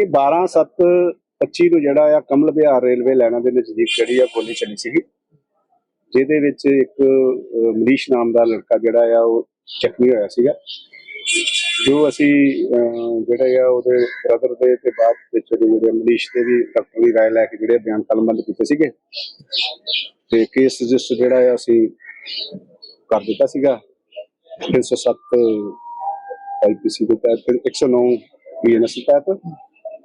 ਇਹ 12 7 25 ਨੂੰ ਜਿਹੜਾ ਆ ਕਮਲ ਬਿਹਾਰ ਰੇਲਵੇ ਲਾਈਨਾਂ ਦੇ ਨਜ਼ਦੀਕ ਜਿਹੜੀ ਆ ਗੋਲੀ ਚੱਲੀ ਸੀਗੀ। ਜਿਹਦੇ ਵਿੱਚ ਇੱਕ ਮਨੀਸ਼ ਨਾਮ ਦਾ ਲੜਕਾ ਜਿਹੜਾ ਆ ਉਹ ਜ਼ਖਮੀ ਹੋਇਆ ਸੀਗਾ। ਜੋ ਅਸੀਂ ਜਿਹੜੇ ਆ ਉਹਦੇ ਬ੍ਰਦਰ ਦੇ ਤੇ ਬਾਅਦ ਵਿੱਚ ਜਿਹੜੇ ਮਨੀਸ਼ ਦੇ ਵੀ ਡਾਕਟਰ ਦੀ ਰਾਏ ਲੈ ਕੇ ਜਿਹੜੇ ਬਿਆਨ ਕਲਮਬੰਦ ਕੀਤੇ ਸੀਗੇ। ਤੇ ਕੇਸ ਰਜਿਸਟਰ ਜਿਹੜਾ ਆ ਅਸੀਂ ਕਰ ਦਿੱਤਾ ਸੀਗਾ 307 ਆਈਪੀਸੀ ਦੇ ਤਹਿਤ ਤੇ 109 ਬੀਐਨਐਸ ਦੇ ਤਹਿਤ।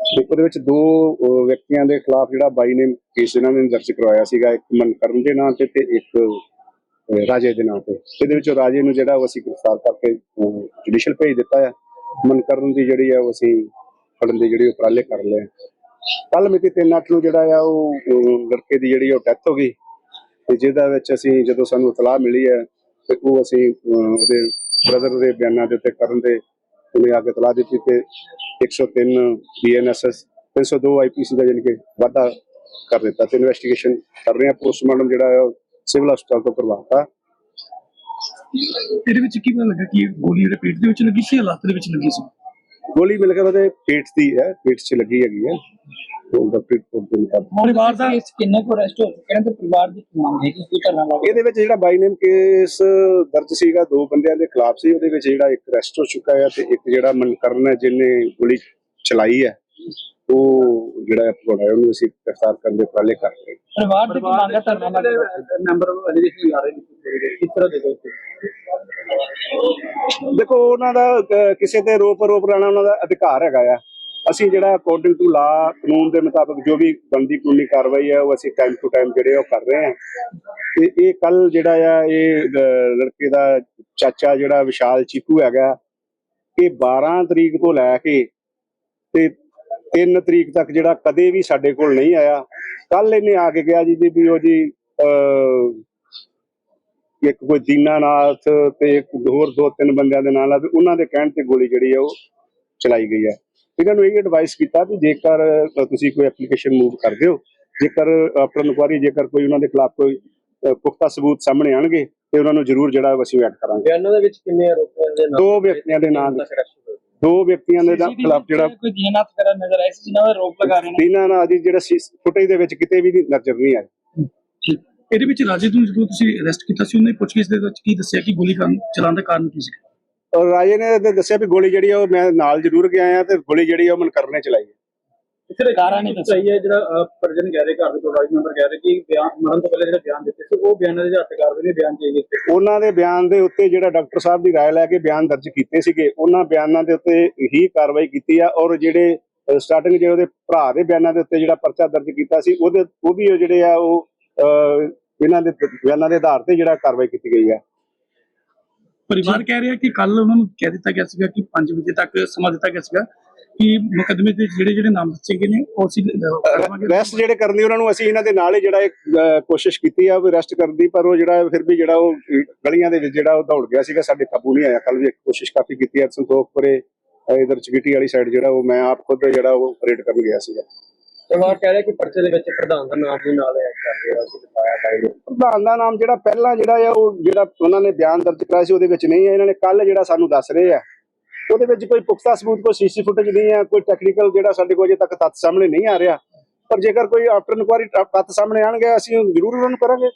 ਤੇ ਉਹਦੇ ਵਿੱਚ ਦੋ ਵਿਅਕਤੀਆਂ ਦੇ ਖਿਲਾਫ ਜਿਹੜਾ ਬਾਈ ਨੇ ਕੇਸ ਇਹਨਾਂ ਨੇ ਦਰਜ ਕਰਵਾਇਆ ਸੀਗਾ, ਇੱਕ ਮਨਕਰਨ ਦੇ ਨਾਂ ਤੇ ਤੇ ਇੱਕ ਰਾਜੇ ਦੇ ਨਾਂ ਤੇ। ਇਹਦੇ ਵਿੱਚੋਂ ਰਾਜੇ ਨੂੰ ਜਿਹੜਾ ਉਹ ਅਸੀਂ ਗ੍ਰਿਫਤਾਰ ਕਰਕੇ ਜੁਡੀਸ਼ੀਅਲ ਭੇਜ ਦਿੱਤਾ ਹੈ। ਮਨਕਰਨ ਦੀ ਜਿਹੜੀ ਆ ਉਹ ਅਸੀਂ ਫੜਨ ਦੀ ਜਿਹੜੀ ਉਪਰਾਲੇ ਕਰ ਲਏ ਕੱਲ ਮਿਤੀ 3 ਅੱਠ ਨੂੰ ਜਿਹੜਾ ਆ ਉਹ ਲੜਕੇ ਦੀ ਜਿਹੜੀ ਉਹ ਡੈਥ ਹੋ ਗਈ। ਤੇ ਜਿਹਦਾ ਵਿੱਚ ਅਸੀਂ ਜਦੋਂ ਸਾਨੂੰ ਇਤਲਾਹ ਮਿਲੀ ਹੈ, ਤੇ ਉਹ ਅਸੀਂ ਉਹਦੇ ਬ੍ਰਦਰ ਦੇ ਬਿਆਨਾਂ ਦੇ ਉੱਤੇ ਕਰਨ ਦੇ ਉਹਨੇ ਆ ਕੇ ਇਤਲਾਹ ਦਿੱਤੀ ਤੇ 103 ਬੀਐਨਐਸਐਸ 302 ਆਈਪੀਸੀ ਦਾ ਕਿ ਵਾਧਾ ਕਰ ਦਿੱਤਾ ਤੇ ਇਨਵੈਸਟੀਗੇਸ਼ਨ ਕਰ ਰਹੇ ਆ। ਪੋਸਟਮਾਰਟਮ ਜਿਹੜਾ ਹੈ ਸਿਵਲ ਹਸਪਤਾਲ ਤੋਂ ਕਰਵਾਤਾ। ਇਹਦੇ ਵਿੱਚ ਕੀ ਪਤਾ ਲੱਗਾ ਕਿ ਗੋਲੀ ਉਹਦੇ ਪੇਟ ਦੇ ਵਿੱਚ ਲੱਗੀ ਸੀ ਜਾਂ ਲੱਤ ਦੇ ਵਿੱਚ ਲੱਗੀ ਸੀ? ਗੋਲੀ ਮਿਲ ਕੇ ਉਹਦੇ ਪੇਟ ਦੀ ਹੈ ਪੇਟ 'ਚ ਲੱਗੀ ਹੈਗੀ ਹੈ। ਉਹ ਡਾਕਟਰ ਰਿਪੋਰਟ ਦੇ ਮੁਤਾਬਕ ਪਰਿਵਾਰ ਦਾ ਇਸ ਕਿੰਨੇ ਕੋ ਰੈਸਟ ਹੋ ਚੁੱਕੇ ਨੇ ਤੇ ਪਰਿਵਾਰ ਦੀ ਕੀ ਮੰਗ ਹੈ ਕਿ ਕੀ ਕਰਨਾ ਲੱਗੇ ਇਹਦੇ ਵਿੱਚ ਜਿਹੜਾ ਬਾਈ ਨੇਮ ਕੇਸ ਦਰਜ ਸੀਗਾ ਦੋ ਬੰਦਿਆਂ ਦੇ ਖਿਲਾਫ ਸੀ। ਉਹਦੇ ਵਿੱਚ ਜਿਹੜਾ ਇੱਕ ਅਰੈਸਟ ਹੋ ਚੁੱਕਾ ਹੈ ਤੇ ਇੱਕ ਜਿਹੜਾ ਮਨਕਰਨ ਹੈ ਜਿਹਨੇ ਗੋਲੀ ਚਲਾਈ ਹੈ ਉਹ ਜਿਹੜਾ ਭਗੌੜਾ ਹੈ ਉਹਨੂੰ ਅਸੀਂ ਗ੍ਰਿਫਤਾਰ ਕਰਨ ਦੇ ਉਪਰਾਲੇ ਕਰ ਰਹੇ ਹਾਂ। ਪਰਿਵਾਰ ਦੀ ਕੀ ਮੰਗ ਹੈ ਧਰਨਾ ਲੱਗੇ ਮੈਂਬਰ ਐਲੀਗੇਸ਼ਨ ਲਾ ਰਹੇ ਨੇ ਕਿਸ ਤਰ੍ਹਾਂ ਦੇ ਦੋ ਦੇਖੋ ਉਹਨਾਂ ਦਾ ਕਿਸੇ ਤੇ ਰੋਪ ਰੋਪ ਲਾਣਾ ਉਹਨਾਂ ਦਾ ਅਧਿਕਾਰ ਹੈਗਾ ਆ। ਅਸੀਂ ਜਿਹੜਾ ਅਕੋਰਡਿੰਗ ਟੂ ਲਾ ਕਾਨੂੰਨ ਦੇ ਮੁਤਾਬਕ ਜੋ ਵੀ ਬੰਦੀ ਕਾਨੂੰਨੀ ਕਾਰਵਾਈ ਹੈ ਉਹ ਅਸੀਂ ਟਾਈਮ ਟੂ ਟਾਈਮ ਜਿਹੜੇ ਉਹ ਕਰ ਰਹੇ ਹਾਂ। ਤੇ ਇਹ ਕੱਲ ਜਿਹੜਾ ਆ ਇਹ ਲੜਕੇ ਦਾ ਚਾਚਾ ਜਿਹੜਾ ਵਿਸ਼ਾਲ ਚੀਕੂ ਹੈਗਾ ਇਹ 12 ਤਰੀਕ ਤੋਂ ਲੈ ਕੇ ਤੇ 3 ਤਰੀਕ ਤੱਕ ਜਿਹੜਾ ਕਦੇ ਵੀ ਸਾਡੇ ਕੋਲ ਨਹੀਂ ਆਇਆ। ਕੱਲ ਇਹਨੇ ਆ ਕੇ ਕਿਹਾ ਜੀ ਜੀ ਵੀ ਉਹ ਜੀ ਅਹ, ਇੱਕ ਕੋਈ ਦੀਨਾਨਾਥ ਤੇ ਇੱਕ ਹੋਰ ਦੋ ਤਿੰਨ ਬੰਦਿਆਂ ਦੇ ਨਾਲ ਆ ਤੇ ਉਹਨਾਂ ਦੇ ਕਹਿਣ ਤੇ ਗੋਲੀ ਜਿਹੜੀ ਆ ਉਹ ਚਲਾਈ ਗਈ ਹੈ। ਇਹਨਾਂ ਨੂੰ ਇਹ ਐਡਵਾਈਸ ਕੀਤਾ ਵੀ ਜੇਕਰ ਤੁਸੀਂ ਕੋਈ ਐਪਲੀਕੇਸ਼ਨ ਮੂਵ ਕਰਦੇ ਹੋ ਜੇਕਰ ਆਫਟਰ ਇਨਕੁਆਰੀ ਜੇਕਰ ਕੋਈ ਉਹਨਾਂ ਦੇ ਖਿਲਾਫ ਕੋਈ ਪੁਖਤਾ ਸਬੂਤ ਸਾਹਮਣੇ ਆਣਗੇ ਤੇ ਉਹਨਾਂ ਨੂੰ ਜ਼ਰੂਰ ਜਿਹੜਾ ਅਸੀਂ ਐਡ ਕਰਾਂਗੇ। ਬਿਆਨਾਂ ਦੇ ਵਿੱਚ ਕਿੰਨੇ ਆਰੋਪੀਆਂ ਦੇ ਨਾਮ ਦੋ ਵਿਅਕਤੀਆਂ ਦੇ ਨਾਮ। ਦੋ ਵਿਅਕਤੀਆਂ ਦੇ ਖਿਲਾਫ ਜਿਹੜਾ ਕੋਈ ਦੀਨਾਤ ਕਰਨ ਨਜ਼ਰ ਆਇਆ ਸੀ ਜਿਨ੍ਹਾਂ ਦਾ ਰੋਪ ਲਗਾ ਰਹੇ ਨੇ? ਤਿੰਨਾਂ ਨਾਲ ਦੀ ਜਿਹੜਾ ਫੁਟੇਜ ਦੇ ਵਿੱਚ ਕਿਤੇ ਵੀ ਨਹੀਂ ਨਜ਼ਰ ਨਹੀਂ ਆਇਆ ਇਹਦੇ ਵਿੱਚ ਰਾਜੇ ਨੂੰ ਜਦੋਂ ਤੁਸੀਂ ਅਰੈਸਟ ਕੀਤਾ ਸੀ ਉਹਨੇ ਪੁੱਛਗਿੱਛ ਦੇ ਵਿੱਚ ਕੀ ਦੱਸਿਆ ਕਿ ਗੋਲੀ ਕਰਨ ਚਲਾਉਣ ਦਾ ਕਾਰਨ ਕੀ ਸੀ? ਰਾਜੇ ਨੇ ਤਾਂ ਦੱਸਿਆ ਵੀ ਗੋਲੀ ਜਿਹੜੀ ਆ ਉਹ ਮੈਂ ਨਾਲ ਜ਼ਰੂਰ ਗਿਆ ਆ ਤੇ ਗੋਲੀ ਜਿਹੜੀ ਆ ਉਹ ਮਨਕਰਨ ਨੇ ਚਲਾਈ ਹੈ। ਇਥੇ ਕਾਰਾਂ ਨਹੀਂ ਦੱਸਿਆ। ਹੈ ਜਿਹੜਾ ਪਰਜਨ ਕਹਿ ਰਹੇ ਘਰ ਦੇ ਪ੍ਰੋਵਾਈਡ ਮੈਂਬਰ ਕਹਿ ਰਹੇ ਕਿ ਬਿਆਨ ਮਰਨ ਤੋਂ ਪਹਿਲੇ ਜਿਹੜੇ ਬਿਆਨ ਦਿੱਤੇ ਸੀ ਉਹ ਬਿਆਨਾਂ ਦੇ ਹੱਥ ਕਾਰਵਾਈ ਦੇ ਬਿਆਨ ਚਾਹੀਦੇ ਸੀ ਉਹਨਾਂ ਦੇ ਬਿਆਨ ਦੇ ਉੱਤੇ ਜਿਹੜਾ ਡਾਕਟਰ ਸਾਹਿਬ ਦੀ ਰਾਏ ਲੈ ਕੇ ਬਿਆਨ ਦਰਜ ਕੀਤੇ ਸੀਗੇ ਉਹਨਾਂ ਬਿਆਨਾਂ ਦੇ ਉੱਤੇ ਹੀ ਕਾਰਵਾਈ ਕੀਤੀ ਆ ਔਰ ਜਿਹੜੇ ਸਟਾਰਟਿੰਗ ਜਿਹੜੇ ਉਹਦੇ ਭਰਾ ਦੇ ਬਿਆਨਾਂ ਦੇ ਉੱਤੇ ਜਿਹੜਾ ਪਰਚਾ ਦਰਜ ਕੀਤਾ ਸੀ ਉਹਦੇ ਉਹ ਵੀ ਉਹ ਜਿਹੜੇ ਆ ਉਹ ਇਹਨਾਂ ਦੇ ਬਿਆਨਾਂ ਦੇ ਆਧਾਰ ਤੇ ਜਿਹੜਾ ਕਾਰਵਾਈ ਕੀਤੀ ਗਈ ਹੈ ਪਰਿਵਾਰ ਕਹਿ ਰਿਹਾ ਕਿ ਕੱਲ ਉਹਨਾਂ ਨੂੰ ਕਹਿ ਦਿੱਤਾ ਗਿਆ ਸੀਗਾ ਕਿ 5 ਵਜੇ ਤੱਕ ਸਮਾਂ ਦਿੱਤਾ ਗਿਆ ਸੀਗਾ ਕਿ ਮੁਕੱਦਮੇ ਦੇ ਜਿਹੜੇ ਜਿਹੜੇ ਨਾਮ ਦੱਸੇ ਗਏ ਨੇ, ਉਹ ਅਸੀਂ ਅਰੈਸਟ ਜਿਹੜੇ ਕਰਨੀ ਉਹਨਾਂ ਨੂੰ, ਅਸੀਂ ਇਹਨਾਂ ਦੇ ਨਾਲ ਹੀ ਜਿਹੜਾ ਇੱਕ ਕੋਸ਼ਿਸ਼ ਕੀਤੀ ਆ ਵੀ ਅਰੈਸਟ ਕਰਨ ਦੀ, ਪਰ ਉਹ ਜਿਹੜਾ ਫਿਰ ਵੀ ਜਿਹੜਾ ਉਹ ਗਲੀਆਂ ਦੇ ਵਿੱਚ ਜਿਹੜਾ ਉਹ ਦੌੜ ਗਿਆ ਸੀਗਾ, ਸਾਡੇ ਕਾਬੂ ਨਹੀਂ ਆਇਆ। ਕੱਲ ਵੀ ਕੋਸ਼ਿਸ਼ ਕਾਫੀ ਕੀਤੀ ਆ ਸੰਤੋਖਪੁਰੇ ਇਧਰ ਚਗਿੱਟੀ ਵਾਲੀ ਸਾਈਡ ਜਿਹੜਾ ਉਹ, ਮੈਂ ਆਪ ਖੁਦ ਜਿਹੜਾ ਉਹ ਰੇਡ ਕਰਨ ਗਿਆ ਸੀਗਾ। ਪਰਿਵਾਰ ਕਹਿ ਰਿਹਾ ਕਿ ਪਰਚੇ ਦੇ ਵਿੱਚ ਪ੍ਰਧਾਨ ਦਾ ਨਾਮ ਵੀ ਨਾਲ ਐਡ ਕਰ ਰਿਹਾ ਸੀ ਦਿਖਾਇਆ ਬਾਈ ਪ੍ਰਧਾਨ ਦਾ ਨਾਮ ਜਿਹੜਾ ਪਹਿਲਾਂ ਜਿਹੜਾ ਆ, ਉਹ ਜਿਹੜਾ ਉਹਨਾਂ ਨੇ ਬਿਆਨ ਦਰਜ ਕਰਾਇਆ ਸੀ, ਉਹਦੇ ਵਿੱਚ ਨਹੀਂ ਹੈ ਇਹਨਾਂ ਨੇ ਕੱਲ ਜਿਹੜਾ ਸਾਨੂੰ ਦੱਸ ਰਹੇ ਆ, ਉਹਦੇ ਵਿੱਚ ਕੋਈ ਪੁਖਤਾ ਸਬੂਤ, ਕੋਈ ਸੀਸੀ ਫੁਟੇਜ ਨਹੀਂ ਹੈ ਕੋਈ ਟੈਕਨੀਕਲ ਜਿਹੜਾ ਸਾਡੇ ਕੋਲ ਅਜੇ ਤੱਕ ਤੱਥ ਸਾਹਮਣੇ ਨਹੀਂ ਆ ਰਿਹਾ। ਪਰ ਜੇਕਰ ਕੋਈ ਆਫਟਰ ਇਨਕੁਆਰੀ ਤੱਥ ਸਾਹਮਣੇ ਆਣਗੇ, ਅਸੀਂ ਜ਼ਰੂਰ ਉਹਨਾਂ ਨੂੰ ਕਰਾਂਗੇ।